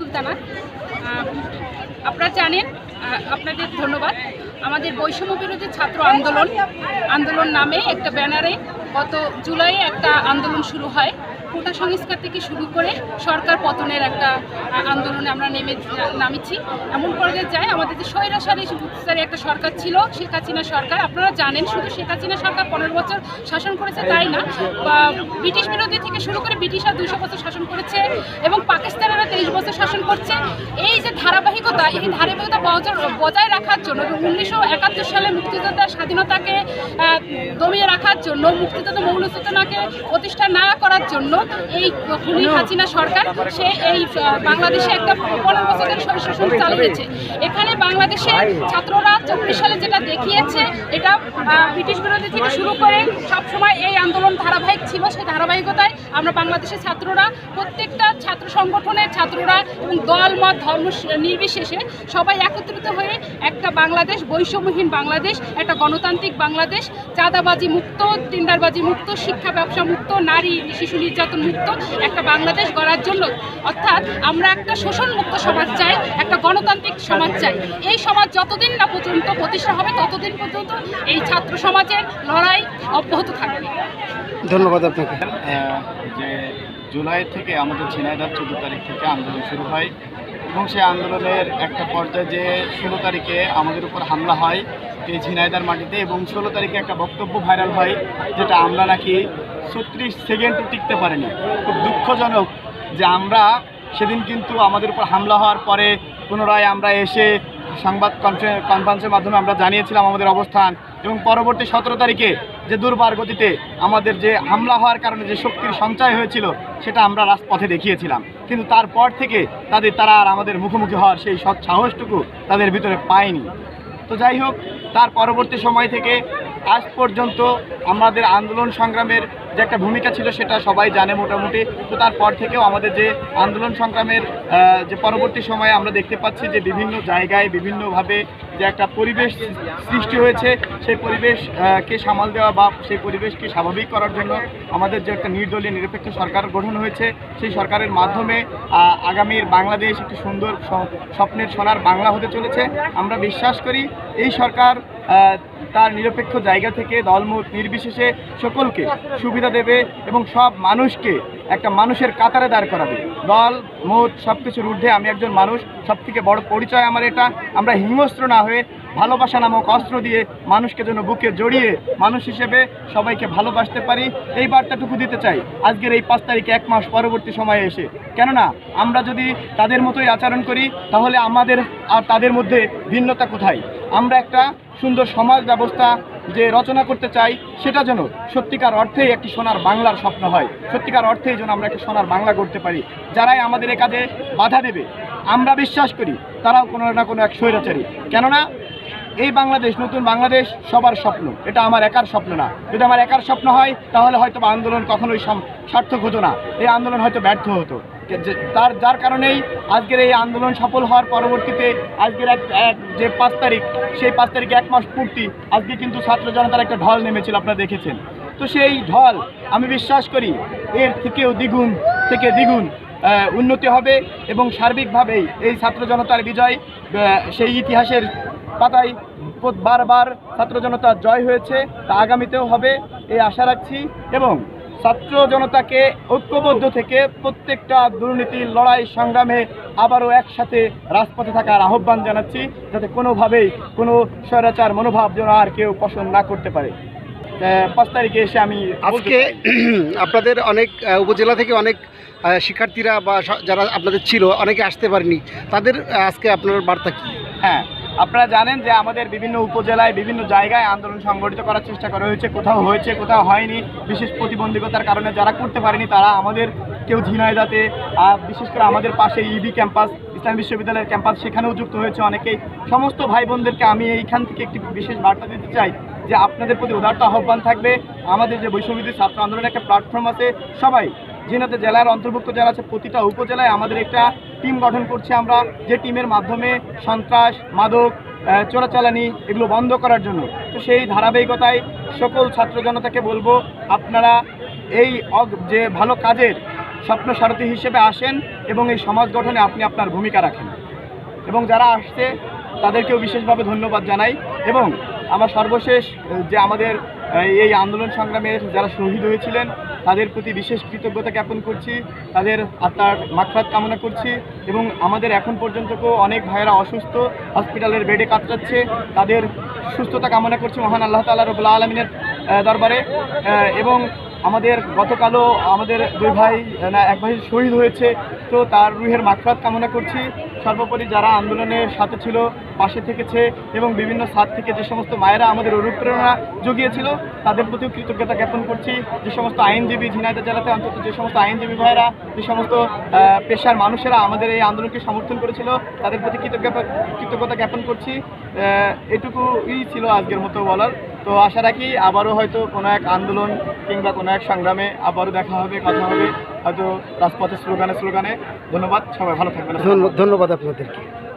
সুলতানা। আপনারা জানেন আপনাদের ধন্যবাদ। আমাদের বৈষম্য বিরোধী ছাত্র আন্দোলন আন্দোলন নামে একটা ব্যানারে গত জুলাই একটা আন্দোলন শুরু হয়। কোটা সংস্কার থেকে শুরু করে সরকার পতনের একটা আন্দোলনে আমরা নেমে, নামিছি। এমন পর্যায়ে যায় আমাদের যে স্বৈরাচারী বুদ্ধিচারী একটা সরকার ছিল, শেখ হাসিনা সরকার। আপনারা জানেন, শুধু শেখ হাসিনা সরকার পনেরো বছর শাসন করেছে তাই না। বা ব্রিটিশ বিরোধী থেকে শুরু করে ব্রিটিশরা দুশো বছর শাসন করেছে এবং পাকিস্তানেরা তেইশ বছর শাসন করছে। এই যে ধারাবাহিকতা, এই ধারাবাহিকতা বজায় রাখার জন্য উনিশশো একাত্তর সালে মুক্তিযোদ্ধার স্বাধীনতাকে দমিয়ে রাখার জন্য মুক্তিযোদ্ধা মৌল চেতনাকে প্রতিষ্ঠা না করার জন্য এই খুনি হাসিনা সরকার সে এই বাংলাদেশে একটা পনেরো বছরের শাসন চালিয়েছে। এখানে বাংলাদেশের ছাত্ররা চব্বিশ সালে যেটা দেখিয়েছে এটা ব্রিটিশ বিরোধী থেকে শুরু করে সবসময় এই আন্দোলন ধারাবাহিক ছিল সেই ধারাবাহিকতায় আমরা বাংলাদেশের ছাত্ররা প্রত্যেকটা ছাত্র সংগঠনের ছাত্ররা এবং দল মত ধর্ম নির্বিশেষে সবাই একত্রিত হয়ে একটা বাংলাদেশ বৈষম্যহীন বাংলাদেশ একটা গণতান্ত্রিক বাংলাদেশ চাঁদাবাজি মুক্ত টিন্ডারবাজি মুক্ত শিক্ষা ব্যবসা মুক্ত নারী শিশু নির্যাতন মুক্ত একটা বাংলাদেশ গড়ার জন্য। অর্থাৎ আমরা একটা শোষণ মুক্ত সমাজ চাই একটা গণতান্ত্রিক সমাজ চাই। এই সমাজ যতদিন না পর্যন্ত প্রতিষ্ঠা হবে ততদিন পর্যন্ত এই ছাত্র সমাজের লড়াই অব্যাহত থাকবে। ধন্যবাদ আপনাকে। যে জুলাই থেকে আমাদের ঝিনাইদহ চোদ্দ তারিখ থেকে আন্দোলন শুরু হয়। এবং সেই আন্দোলনের একটা পর্যায়ে যে ষোলো তারিখে আমাদের উপর হামলা হয়, এই ঝিনাইদার মাটিতে এবং ষোলো তারিখে একটা বক্তব্য ভাইরাল হয়, যেটা আমরা নাকি ছত্রিশ সেকেন্ডও টিকতে পারিনি। খুব দুঃখজনক যে আমরা সেদিন কিন্তু আমাদের উপর হামলা হওয়ার পরে পুনরায় আমরা এসে সংবাদ কনফারেন্স কনফারেন্সের মাধ্যমে আমরা জানিয়েছিলাম আমাদের অবস্থান। এবং পরবর্তী সতেরো তারিখে যে দুর্বার গতিতে আমাদের যে হামলা হওয়ার কারণে যে শক্তির সঞ্চয় হয়েছিল, সেটা আমরা রাজপথে দেখিয়েছিলাম। কিন্তু তারপর থেকে তাদের, তারা আর আমাদের মুখোমুখি হওয়ার সেই সৎ সাহসটুকু তাদের ভিতরে পায়নি। তো যাই হোক, তার পরবর্তী সময় থেকে আজ পর্যন্ত আমাদের আন্দোলন সংগ্রামের যে একটা ভূমিকা ছিল সেটা সবাই জানে মোটামুটি। তো তারপর থেকেও আমাদের যে আন্দোলন সংগ্রামের যে পরবর্তী সময়ে আমরা দেখতে পাচ্ছি যে বিভিন্ন জায়গায় বিভিন্নভাবে যে একটা পরিবেশ সৃষ্টি হয়েছে, সেই পরিবেশকে সামাল দেওয়া বা সেই পরিবেশকে স্বাভাবিক করার জন্য আমাদের যে একটা নির্দলীয় নিরপেক্ষ সরকার গঠন হয়েছে, সেই সরকারের মাধ্যমে আগামীর বাংলাদেশ একটি সুন্দর স্বপ্নের সোনার বাংলা হতে চলেছে। আমরা বিশ্বাস করি এই সরকার তার নিরপেক্ষ জায়গা থেকে দলমত নির্বিশেষে সকলকে সুবিধা দেবে এবং সব মানুষকে একটা মানুষের কাতারে দাঁড় করাবে। দল, মত সব কিছুর ঊর্ধ্বে আমি একজন মানুষ সব থেকে বড় পরিচয় আমার এটা। আমরা হিংস্র না হয়ে ভালোবাসা নামক অস্ত্র দিয়ে মানুষকে যেন বুকে জড়িয়ে মানুষ হিসেবে সবাইকে ভালোবাসতে পারি, এই বার্তাটুকু দিতে চাই। আজকের এই পাঁচ তারিখে এক মাস পরবর্তী সময়ে এসে। কেননা, আমরা যদি তাদের মতোই আচরণ করি, তাহলে আমাদের আর তাদের মধ্যে ভিন্নতা কোথায়? আমরা একটা সুন্দর সমাজ ব্যবস্থা যে রচনা করতে চাই, সেটা যেন সত্যিকার অর্থেই একটি সোনার বাংলার স্বপ্ন হয়। সত্যিকার অর্থেই যেন আমরা একটি সোনার বাংলা করতে পারি। যারাই আমাদের এ কাজে বাধা দেবে, আমরা বিশ্বাস করি তারাও কোনো না কোনো এক স্বৈরাচারী। কেননা এই বাংলাদেশ, নতুন বাংলাদেশ সবার স্বপ্ন। এটা আমার একার স্বপ্ন না। যদি আমার একার স্বপ্ন হয়, তাহলে হয়তো আন্দোলন কখনোই সার্থক হতো না। এই আন্দোলন হয়তো ব্যর্থ হতো। তার যার কারণেই আজকের এই আন্দোলন সফল হওয়ার পরবর্তীতে আজকের এক এক যে পাঁচ তারিখ, সেই পাঁচ তারিখে এক মাস পূর্তি আজকে কিন্তু ছাত্র জনতার একটা ঢল নেমেছিল, আপনারা দেখেছেন। তো সেই ঢল আমি বিশ্বাস করি, এর থেকেও দ্বিগুণ থেকে দ্বিগুণ উন্নতি হবে এবং সার্বিকভাবেই এই ছাত্র জনতার বিজয় সেই ইতিহাসের পাতায় বারবার ছাত্র জনতার জয় হয়েছে তা আগামীতেও হবে এই আশা রাখছি এবং ছাত্র জনতাকে ঐক্যবদ্ধ থেকে প্রত্যেকটা দুর্নীতির লড়াই সংগ্রামে আবারও একসাথে রাজপথে থাকার আহ্বান জানাচ্ছি যাতে কোনোভাবেই কোনো স্বৈরাচার মনোভাব যেন আর কেউ পোষণ না করতে পারে। পাঁচ তারিখে এসে আমি আজকে আপনাদের অনেক উপজেলা থেকে অনেক শিক্ষার্থীরা বা যারা আপনাদের ছিল, অনেকে আসতে পারেনি। তাদের আজকে আপনার বার্তা কি? হ্যাঁ আপনারা জানেন যে আমাদের বিভিন্ন উপজেলায়, বিভিন্ন জায়গায় আন্দোলন সংগঠিত করার চেষ্টা করা হয়েছে। কোথাও হয়েছে, কোথাও হয়নি। বিশেষ প্রতিবন্ধকতার কারণে যারা করতে পারেনি, তারা আমাদের কেউ ঝিনাইদাতে বিশেষ করে আমাদের পাশে ইবি ক্যাম্পাস ইসলাম বিশ্ববিদ্যালয়ের ক্যাম্পাস সেখানেও যুক্ত হয়েছে অনেকেই। সমস্ত ভাই বোনদেরকে আমি এইখান থেকে একটি বিশেষ বার্তা দিতে চাই, যে আপনাদের প্রতি উদারতা আহ্বান থাকবে। আমাদের যে বৈষম্যবিধি ছাত্র আন্দোলনের একটা প্ল্যাটফর্ম আছে, সবাই ঝিনাতে জেলার অন্তর্ভুক্ত যারা আছে, প্রতিটা উপজেলায় আমাদের একটা টিম গঠন করছি আমরা। যে টিমের মাধ্যমে সন্ত্রাস, মাদক চোরাচালানি এগুলো বন্ধ করার জন্য। তো সেই ধারাবাহিকতায় সকল ছাত্র জনতাকে বলব, আপনারা এই যে ভালো কাজের স্বপ্ন সারথী হিসেবে আসেন এবং এই সমাজ গঠনে আপনি আপনার ভূমিকা রাখেন। এবং যারা আসছে, তাদেরকেও বিশেষভাবে ধন্যবাদ জানাই। এবং আমার সর্বশেষ, যে আমাদের এই আন্দোলন সংগ্রামের যারা শহীদ হয়েছিলেন তাদের প্রতি বিশেষ কৃতজ্ঞতা জ্ঞাপন করছি, তাদের আত্মার মাত্রাত কামনা করছি এবং আমাদের এখন পর্যন্তকেও অনেক ভাইয়েরা অসুস্থ, হসপিটালের বেডে কাতরাচ্ছে, তাদের সুস্থতা কামনা করছি মহান আল্লাহ তালা রবুল্লা আলমিনের দরবারে এবং আমাদের গতকালও আমাদের দুই ভাই, না, এক ভাই শহীদ হয়েছে। তো তার রুহের মাকফাত কামনা করছি। সর্বোপরি যারা আন্দোলনের সাথে ছিল, পাশে থেকেছে এবং বিভিন্ন সাত থেকে যে সমস্ত মায়েরা আমাদের অনুপ্রেরণা জুগিয়েছিল, তাদের প্রতিও কৃতজ্ঞতা জ্ঞাপন করছি। যে সমস্ত আইনজীবী ঝিনাইদহ জেলাতে অন্তত যে সমস্ত আইনজীবী ভাইয়েরা, যে সমস্ত পেশার মানুষেরা আমাদের এই আন্দোলনকে সমর্থন করেছিল, তাদের প্রতি কৃতজ্ঞতা কৃতজ্ঞতা জ্ঞাপন করছি। এটুকুই ছিল আজকের মতো বলার। তো আশা রাখি আবারও হয়তো কোনো এক আন্দোলন কিংবা কোনো এক সংগ্রামে আবারও দেখা হবে, কথা হবে, হয়তো রাজপথের স্লোগানে স্লোগানে। ধন্যবাদ, সবাই ভালো থাকবেন। ধন্য- ধন্যবাদ আপনাদেরকে।